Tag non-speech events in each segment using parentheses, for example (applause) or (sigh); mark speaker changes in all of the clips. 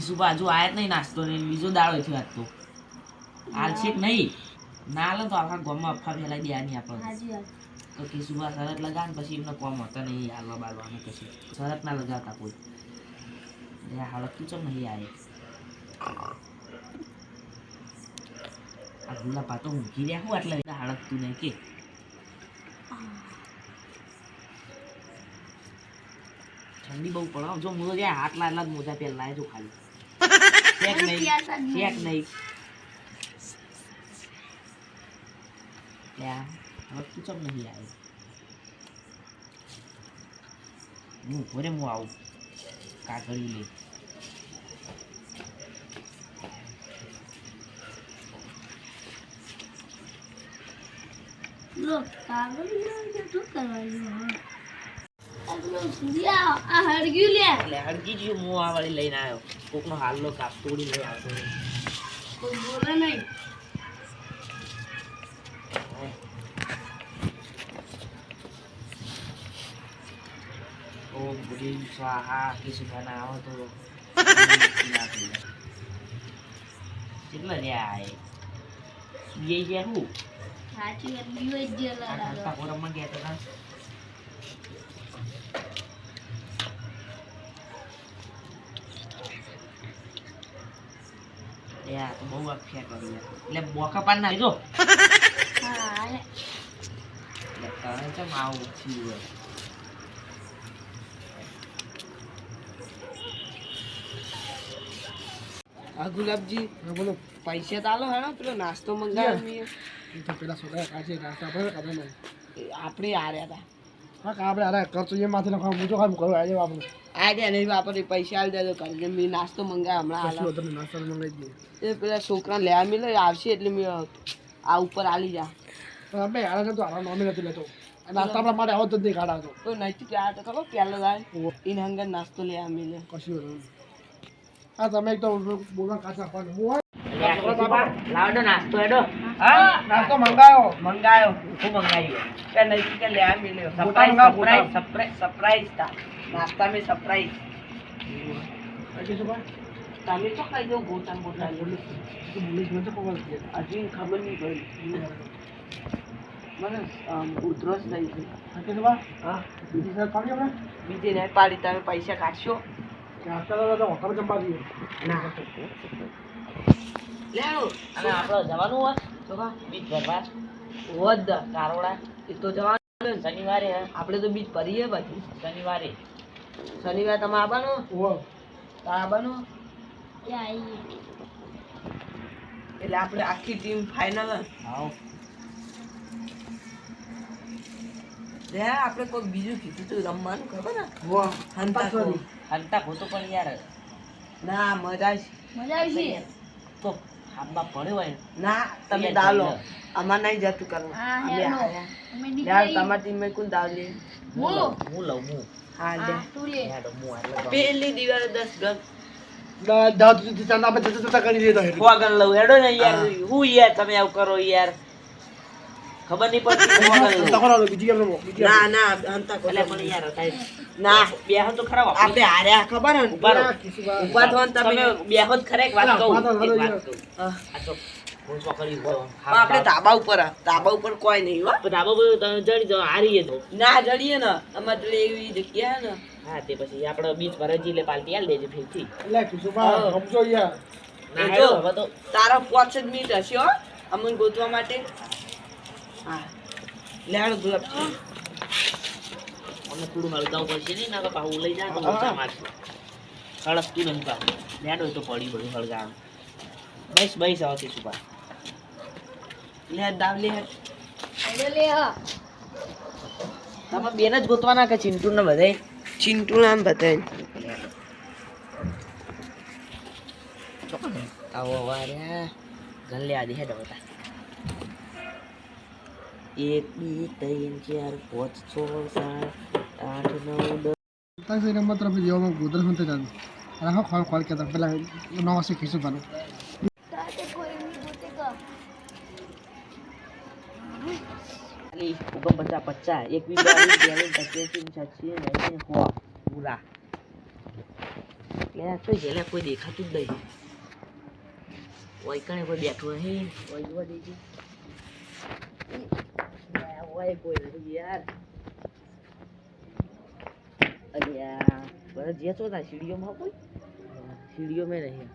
Speaker 1: કિશુભા હજુ આયા જ નહીં નાસ્તો ને બીજો દાડો થયો આજ તો. હાલ છે કે નહીં? ના હાલે તો આખા ગામમાં અફા ફેલાઈ દેવાની
Speaker 2: વાત.
Speaker 1: તો કિશુભા શરત લગાવે પછી એમને કોમ હતા નહીં હાલવા બાલવાનું કશું. શરત ના લગાવતા કોઈ. એટલે હાલત તું ચમ નહીં આવે આ ગુલા પાતો ઊંઘી રહ્યા હું આટલા હાલત તું નહીં કે? ઠંડી બહુ પડે. જો હું તો જ્યાં આટલા આટલા જ મોજા પહેલા જો ખાલી. શેક નહીં
Speaker 2: પ્યાસા જ
Speaker 1: શેક
Speaker 2: નહીં.
Speaker 1: નહીં લે આ હવે તું ચમ નહીં આવે હું ભરે હું આવું કાગળી લે
Speaker 2: લો કાગળ ને શું કરવાનું હવે? આ પેલો સૂર્યા આ હળગ્યું લે
Speaker 1: એટલે હડકી જ્યું હું આ વાળી લઈને આવ્યો કોકનો હાલનો કાપ તોડી લઈ
Speaker 2: કોઈ બોલે નહીં.
Speaker 1: ઓમ ગુડી સ્વાહા કિશુભાના આવો તો. કેટલા રહ્યા એ બે ગયા હું
Speaker 2: સાચી વાત જ જે
Speaker 1: આ
Speaker 2: લડાડો.
Speaker 1: હંતા ગયા હતા એ આ તો બહુ અફ્યા કરી યાર. એટલે બોકા પાડ
Speaker 2: હા આલે.
Speaker 1: એટલે તને ચમ આવું થયું
Speaker 3: હા ગુલાબજી
Speaker 4: હા બોલો.
Speaker 3: પૈસા તાલો હેડો પેલો નાસ્તો મંગાવ્યો
Speaker 4: પેલા છોકરા કાચે નાસ્તા આપણે
Speaker 3: આપણે હાર્યા હતા
Speaker 4: હા આપણે અરે ખર્ચો એ માથે નાખવા હું તો ખાલી કરું આજે આપણે
Speaker 3: આર્યા નહીં વાપરી પૈસા આલી દેજો કારણ કે મેં નાસ્તો મંગાવ્યો હમણાં
Speaker 4: મંગાવી
Speaker 3: એ પેલા છોકરા લેવા મિલે આવશે એટલે મેં આ ઉપર આલી જા.
Speaker 4: અમે હારા તો હારા નોમી નથી લેતો. આ નાસ્તા આપણા માટે આવો જ નથી ખાડા તો.
Speaker 3: તો નૈતિક આ તો ખબર પહેલો જાય. હંગર નાસ્તો લેવા મિલે.
Speaker 4: કશું નહીં. હા તમે એક તો બોલવા કાચા આપવાનું હું
Speaker 1: લાવડો નાસ્તો હેડો.
Speaker 3: હા
Speaker 4: નાસ્તો મંગાયો.
Speaker 3: મંગાયો.
Speaker 1: શું મંગાયો?
Speaker 3: કે નહીં કે લે
Speaker 4: આ મિલ્યો
Speaker 3: સરપ્રાઈઝ સરપ્રાઈઝ સરપ્રાઈઝ તા. નાસ્તા મે સરપ્રાઈઝ તમે તો ખાઈ દો ગોતમ બોલા
Speaker 4: બોલીશ તું ખબર
Speaker 3: હજી ખબર નહીં પડી. મને આમ ઉધરસ થઈ
Speaker 4: શું
Speaker 3: હા.
Speaker 4: બીજી સર કાઢી આપણે
Speaker 3: બીજી ને પાડી તમે પૈસા કાઢશો.
Speaker 4: નાસ્તા તો હોટલ જમવા દઈએ
Speaker 3: ના. લેવું
Speaker 1: અને આપણે જવાનું હોય? બીજ ભરવા
Speaker 3: વધ
Speaker 1: કારોડા
Speaker 3: એ તો જવાનું
Speaker 1: શનિવારે હે
Speaker 3: આપણે તો બીજ ભરીએ પછી
Speaker 1: શનિવારે
Speaker 3: શનિવાર તમે આવવાનું તાર આવવાનો એટલે આપણે આખી ટીમ ફાઇનલ લે આપણે કોઈ બીજું કીધું તું રમવાનું ખબર ને
Speaker 4: ઓહો
Speaker 3: હંતા.
Speaker 1: ખોટું પણ યાર
Speaker 3: ના મજા છે
Speaker 2: મજા આવી
Speaker 1: તો હાથમાં પડ્યો હોય. ના
Speaker 3: તમે દાવ લો. અમાર નહીં જતું કરવું. અમે આયા. યાર તમારી ટીમમાં કોણ દાવ લે
Speaker 1: હું હું લઉં હું.
Speaker 3: હા લે.
Speaker 2: તું લે.
Speaker 1: હેડો
Speaker 3: પેલી દિવાળે દસ ગમ
Speaker 4: દા- તું ચાંદા આપણે જતા જતા કરી દેતો હેઠળ.
Speaker 1: આગળ લઉં હેડો ને યાર. હું યાર તમે આવું કરો યાર. ખબર નહીં પડતી. (laughs)
Speaker 4: ના
Speaker 3: ના. ના હંતા
Speaker 1: પણ યાર
Speaker 3: ના
Speaker 1: બેહો તો ખરાબ
Speaker 3: આપણે હાર્યા ખબર હે થો ને
Speaker 1: તમે બેહો જ ખરા એક વાત કહું. એક વાત કહું. આ તો હું ચોકડી ઊભો રહું.
Speaker 3: પણ આપણે ધાબા ઉપર ધાબા ઉપર કોઈ નહીં હો.
Speaker 1: ધાબા પર તમે ચડી જાઓ, હારીએ તો
Speaker 3: ના જડીએ ને. અમારે જોડે એવી જગ્યા ને.
Speaker 1: હા તે પછી આપણે બીચ પર જ એટલે પાલટી આલ દેજો ફેરથી.
Speaker 4: એટલે. યાર.
Speaker 1: ના. હવે તો.
Speaker 3: તારા પાંચ જ મિનિટ હશે હો. અમને ગોતવા માટે. હા લેડ ગુલાબ
Speaker 1: અમે થોડું હળગાવું પડશે નહીં ના તો પાછું લઈ જાય તો
Speaker 4: હા.
Speaker 1: ઓછા મારશે હળગતું નહીં પાછું હોય તો પડી બધું હળગાવાનું બસ બસ આવે શું પા
Speaker 3: લે દાવ લે
Speaker 2: લે હા.
Speaker 1: તમે બેન જ ગોતવાના કે ચિંટુ ને બધાય
Speaker 3: ચિંટુ નામ બતાય
Speaker 1: આવો વાર્યા ગલ્લે આદી હેડો બધા એક બી ત્રણ ચાર પાંચ છ સાત આઠ નવ દસ.
Speaker 4: તારી સાથે રમત રમી જેવામાં નથી જાતું. અને હા, ખોલ ખોલ તરફ પેલા નવા
Speaker 2: કોઈ ગોતે કર.
Speaker 1: ખાલી ઓગણ પચાસ. પચાસ એક વીસ બાવીસ ત્રેવીસ પચ્યાસી છ્યાસી એંસી સો પૂરા. લે તો જેલે કોઈ દેખાતું જ નહીં. ઓય કણે કોઈ બેઠું નહીં. ઓય જોવા દેજે લે, ઓય કોઈ નથી યાર અલ્યા બધા જે તો હતા સીડીઓમાં કોઈ સીડીઓ મેં નહીં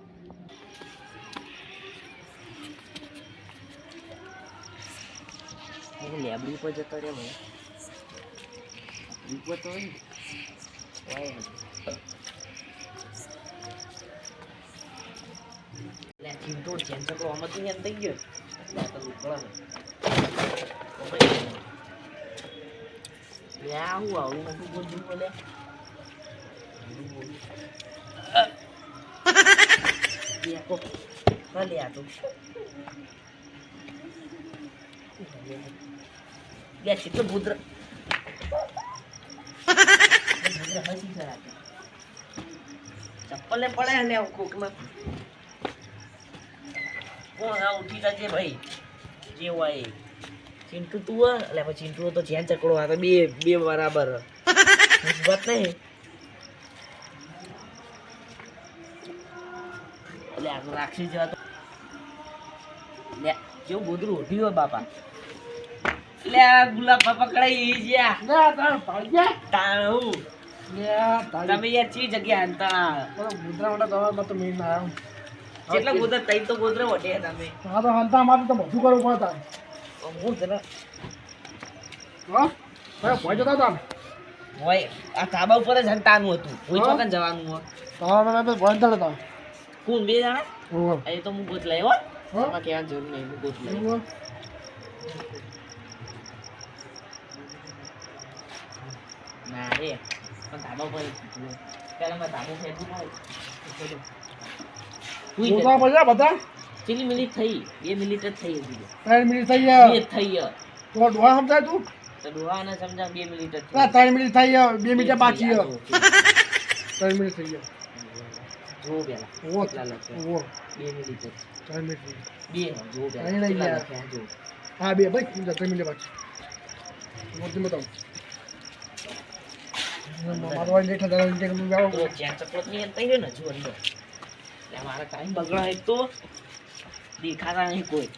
Speaker 1: હું લેબડી ઉપર જતો રહ્યો મને ઉપર તો હોય ને. ઓય નથી. લે ચીમટો ચેન ચકડો આમાં તો યાદ થઈ ગયો લે આ તો ઉકળા લે આ હું આવું નથી બોલતું બોલે ભલે આ તો બેસી તો ભૂદ્ર ચપ્પલે પડે ને કોકમાં કોણ ઉઠી જજે ભાઈ જે હોય. ચિંટુ તું? એટલે પછી ચિંટુ તો જ્યાં ચકડો આ તો બે બે બરાબર. વાત નહીં. એટલે આ રાક્ષસ જેવા તો કેવું ગોદરું ઉઠી હોય બાપા. લે આ ગુલાબ બાપા કડાઈ
Speaker 4: ગયા
Speaker 1: તમે યાર ચી જગ્યા અંતણા
Speaker 4: ગુદરા માટે તમારા તો મેળ ના આવ્યો
Speaker 1: કેટલા ગોદર તઈ તો ગોદરા વટે તમે.
Speaker 4: હા તો હંતા માટે તો બધું કરવું પડે તારે
Speaker 1: હું જરા
Speaker 4: હા ભાઈ ભોય જતા હતા ને
Speaker 1: હોય આ ધાબા ઉપર જ હંતાનું હતું કોઈ
Speaker 4: હા?
Speaker 1: ચોકન જવાનું હોય
Speaker 4: તારા મેં ભોય જતા હતા
Speaker 1: કોણ બે જણા
Speaker 4: ઓહો
Speaker 1: એ તો હું ગોત લાવ્યો
Speaker 4: હા
Speaker 1: એમાં કહેવાની જરૂર નહીં હું ગોત લાવ્યો
Speaker 4: ઓહો.
Speaker 1: ના રે પણ ધાબા ઉપર જ હતું. પેલા મેં ધાબો ફેરવું પડે હુઈ
Speaker 4: ગોતવા
Speaker 1: જતો.
Speaker 4: પડ્યા બધા
Speaker 1: કેટલી મિનિટ થઈ બે મિનિટ જ થઈ હજી તો.
Speaker 4: ત્રણ મિનિટ થઈ
Speaker 1: બે
Speaker 4: ગયા
Speaker 1: જ થઈ હે.
Speaker 4: તો ડોહા સમજાય તું
Speaker 1: તો ડોહાને સમજા બે મિનિટ જ
Speaker 4: ના
Speaker 1: થઈ
Speaker 4: ત્રણ મિનિટ થઈ ગયા બે મિનિટ બાકી
Speaker 1: આ
Speaker 4: છે
Speaker 1: જો,
Speaker 4: ત્રણ મિનિટ થઈ ગયા
Speaker 1: જો પેલા
Speaker 4: ઓહો
Speaker 1: કેટલા લખ્યા
Speaker 4: ઓહો
Speaker 1: બે મિનિટ જ
Speaker 4: ત્રણ મિનિટ થઈ ગયા.
Speaker 1: બે જો પેલા
Speaker 4: અહીં રહી
Speaker 1: કેટલા
Speaker 4: ગયા.
Speaker 1: લખ્યા જો
Speaker 4: હા બે ભાઈ ત્રણ મિનિટ બાકી મોટી બતાવું મારો વાળ લેટ હતા એટલે હું જાઉં.
Speaker 1: તો જ્યાં ચકલોતની અંત રહ્યો ને જો અંદર એટલે મારા ટાઈમ બગડા એક તો દેખાતા નહીં કોઈ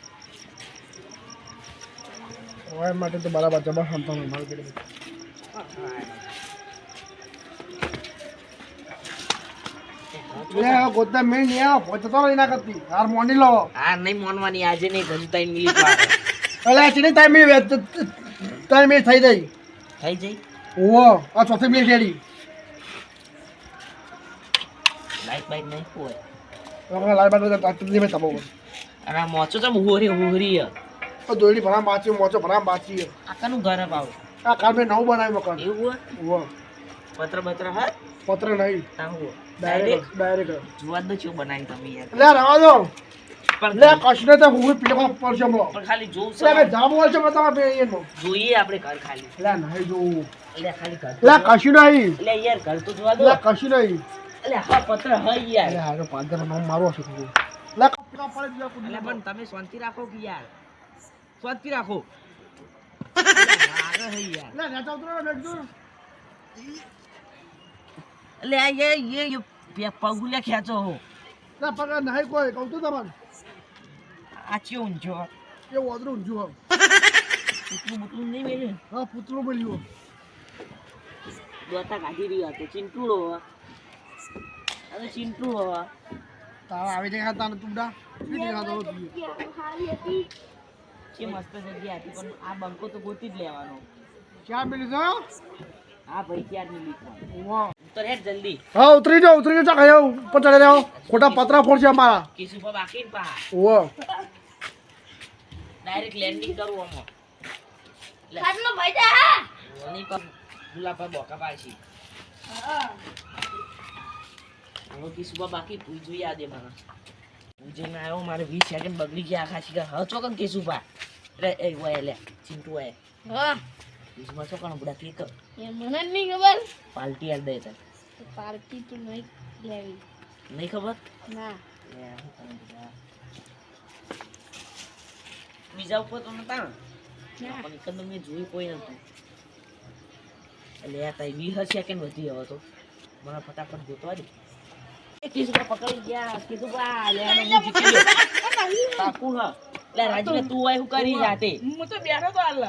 Speaker 4: હોય માટે તો બરાબર જબર હંતા મારું પેલું ગોતા મેં નહીં આવો પહોંચતો કરતી હાર મોની લો
Speaker 1: હા નહીં મોનવાની આજે નહીં મિનિટ વાર
Speaker 4: એટલે આ ચીની ત્રણ મિનિટ ત્રણ થઈ ગઈ
Speaker 1: થઈ જઈ
Speaker 4: ઓહો આ ચોથી મિનિટ રેડી
Speaker 1: લાઈટ બાઈટ નહીં
Speaker 4: તાત્કાલિક તપો
Speaker 1: અને આ મોચો તો હોરી હોરી હે.
Speaker 4: તો દોડી ભરા માચી મોચો ભરા માચી
Speaker 1: આ કનું ઘર પાવ
Speaker 4: આ કાલ મેં નવું બનાવ્યું મકાન
Speaker 1: એવું હે? પત્ર બત્ર હા
Speaker 4: પત્ર નહીં
Speaker 1: તા હું
Speaker 4: ડાયરેક્ટ ડાયરેક્ટ
Speaker 1: જોવા દો શું બનાવી તમે યાર
Speaker 4: લે રવા દો લે કશને તો હું
Speaker 1: પણ ખાલી જોવું છે
Speaker 4: બે જામ હોય છે બતાવા બે એનો
Speaker 1: જોઈએ આપણે ઘર ખાલી
Speaker 4: લે નહીં
Speaker 1: એટલે ખાલી ઘર
Speaker 4: લે કશું નહીં
Speaker 1: યાર ઘર તો જોવા દો
Speaker 4: લે કશું નહીં
Speaker 1: એટલે હા પત્ર હે યાર
Speaker 4: પાંચ જણ મારો છે
Speaker 1: તમે શાંતિ રાખો કે યાર? શાંતિ રાખો. (laughs)
Speaker 4: ના રહેતા ઉતરો બેઠજો.
Speaker 1: આ યે યે પગુલે ખેંચો હો.
Speaker 4: ના પગ નહીં કહું તો તમારે
Speaker 1: આ ચી ઊંચો
Speaker 4: એ ઓદરું ઊંચું
Speaker 1: હો પુતલું બુતલું નહીં મેલ્યું?
Speaker 4: હા પુતલું મેલ્યું
Speaker 1: દોતા કાઢી રહ્યો હતો. ચિંટુડો હવે ચિંટુડો
Speaker 4: તારા આવી જાય
Speaker 2: ખાતા તું
Speaker 1: કે મસ્ત જગ્યા હતી પણ આ બંકો તો ગોતી જ લેવાનો.
Speaker 4: ક્યાં મિલી છો
Speaker 1: હા ભાઈ ક્યાં લીધો
Speaker 4: વાહ.
Speaker 1: ઉતર હેડ જલ્દી.
Speaker 4: હા ઉતરી જાઓ ઉતરી જાઓ ચાલ ઉપર ચડે જાઓ. ખોટા પતરા ફોડશે અમારા.
Speaker 1: કિસુ પર બાકી ને પા
Speaker 4: ઓહો
Speaker 1: ડાયરેક્ટ લેન્ડિંગ કરવું આમાં.
Speaker 2: ખાટલો ભાઈ જા
Speaker 1: કર ગુલાબ હવે કિસુ બાકી આજે દે મને આવ્યો મારે વીસ સેકન્ડ બગડી ગયા આખા શીખા હા ચોકન કેસુ ભા? રે એ વાય લે ચિંટુ વય
Speaker 2: હા.
Speaker 1: કિસુમાં ચોકન બડા કેક
Speaker 2: એ મને નહીં ખબર.
Speaker 1: પાલટી આલ દે તને.
Speaker 2: પાર્ટી તો નહીં લેવી.
Speaker 1: નહીં ખબર?
Speaker 2: ના.
Speaker 1: બીજા ઉપર તો નતા પણ એકંદર મેં જોયું કોઈ નતું. એટલે આ તાઈ વીસ સેકન્ડ વધી હવે તો. મને ફટાફટ જોતો દે. એ પકડી ગયા. કેશુભા લે હું જીતી ગયો પાકું હ. લે રાજવી તું હોય શું કરી જાતે.
Speaker 3: હું તો બેઠો તો હાલ.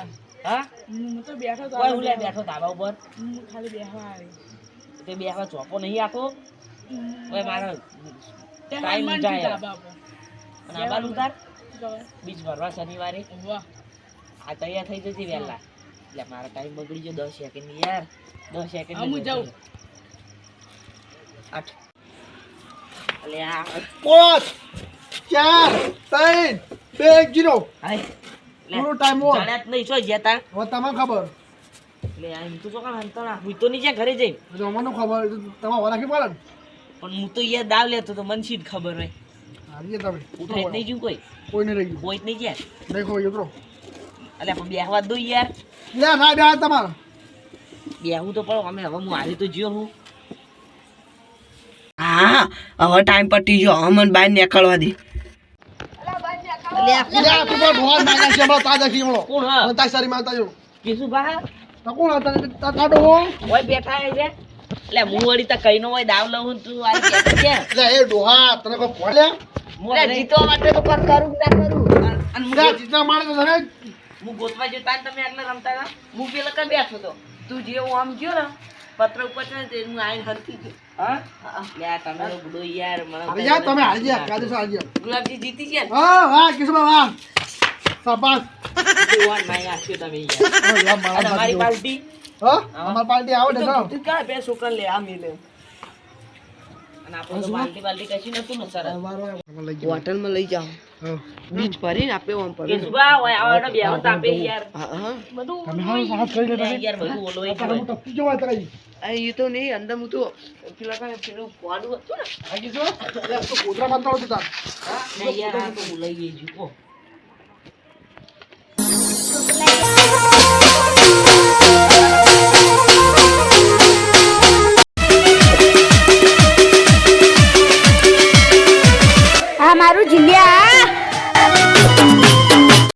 Speaker 1: હા?
Speaker 3: હું તો બેઠો તો
Speaker 1: કોઈ હું લે બેઠો ધાબા ઉપર.
Speaker 3: હું ખાલી બેહવા આવી.
Speaker 1: તે બે ચોપો નહીં આપો. ઓય મારો ટાઈમ જાય.
Speaker 3: ધાબા પર.
Speaker 1: અને આબાનું તાર બીજ ભરવા શનિવારે.
Speaker 3: વાહ.
Speaker 1: આ તૈયાર થઈ જતી વહેલા એટલે મારા ટાઈમ બગડી ગયો. દસ સેકન્ડ યાર. દસ સેકન્ડ
Speaker 3: હું જાઉં.
Speaker 1: આઠ.
Speaker 4: પાંચ ચાર ત્રણ બે એક જીરો. પૂરો ટાઈમ ઓવર
Speaker 1: જાણ્યા નહીં છો જતા
Speaker 4: હવે તમને ખબર.
Speaker 1: એટલે આ હું તો ચોકા હંતણા હું તો નહીં જ્યાં ઘરે જઈ
Speaker 4: જો અમને ખબર તમારે વરાખી પડે
Speaker 1: પણ હું તો યાર દાવ લેતો તો મને ખબર હોય?
Speaker 4: હારીએ તમે
Speaker 1: ઉઠાઈ નહીં જ્યું કોઈ.
Speaker 4: કોઈ નહીં રહી
Speaker 1: કોઈ નહીં જ્યાં
Speaker 4: દેખો ઉતરો.
Speaker 1: એટલે પણ બેહવા દો યાર.
Speaker 4: લે ના બે તમારે.
Speaker 1: બેહું તો પડો અમે હવે હું હારી તો જ્યો હું.
Speaker 3: હા હવે ટાઈમ પર ટીજો અમન મને બહાર નીકળવા દે.
Speaker 1: હા
Speaker 4: હવે તારી સારી મારતા જો
Speaker 1: કીશું બા
Speaker 4: તો કોણ હતા? તાડો હો
Speaker 1: ઓય બેઠા છે એટલે હું કઈ નો દાવ લઉં તું આ બેઠો છે.
Speaker 4: લે એ ડોહા તને કોઈ ફોડ્યા
Speaker 1: માટે તો પણ કરું કે ના કરું? અને હું
Speaker 4: લે
Speaker 1: ગોત-
Speaker 4: જીતના મારે તો તને
Speaker 1: હું ગોતવા જતા ને તમે આટલા રમતા હતા? હું પેલા કઈ બેઠો તો તું જેવો આમ ગયો ને પત્ર ઉપર છે હું આઈને હરતી ગયો. ગુલાબજી જીતી ગયા
Speaker 4: વાહ શાબાશ.
Speaker 1: ને વાન માઈ નાખ્યો તમે યાર.
Speaker 4: ઓ યાર
Speaker 1: અને
Speaker 4: મારા
Speaker 1: અમારી
Speaker 4: પાર્ટી? હા અમારી પાર્ટી આવડે તો
Speaker 3: તું ક્યાં બે છોકરા લે આ મિલે
Speaker 1: અને
Speaker 3: માં લઈ જાઓ. બીચ ભરીને આપે આમ પર એ તો નહીં અંદર હું તો પેલા કાંઈ પેલું
Speaker 1: વાડું હતું ને.
Speaker 4: આ તો કોતરા બાંધતા હતું તાર
Speaker 1: લઈ ગઈ છું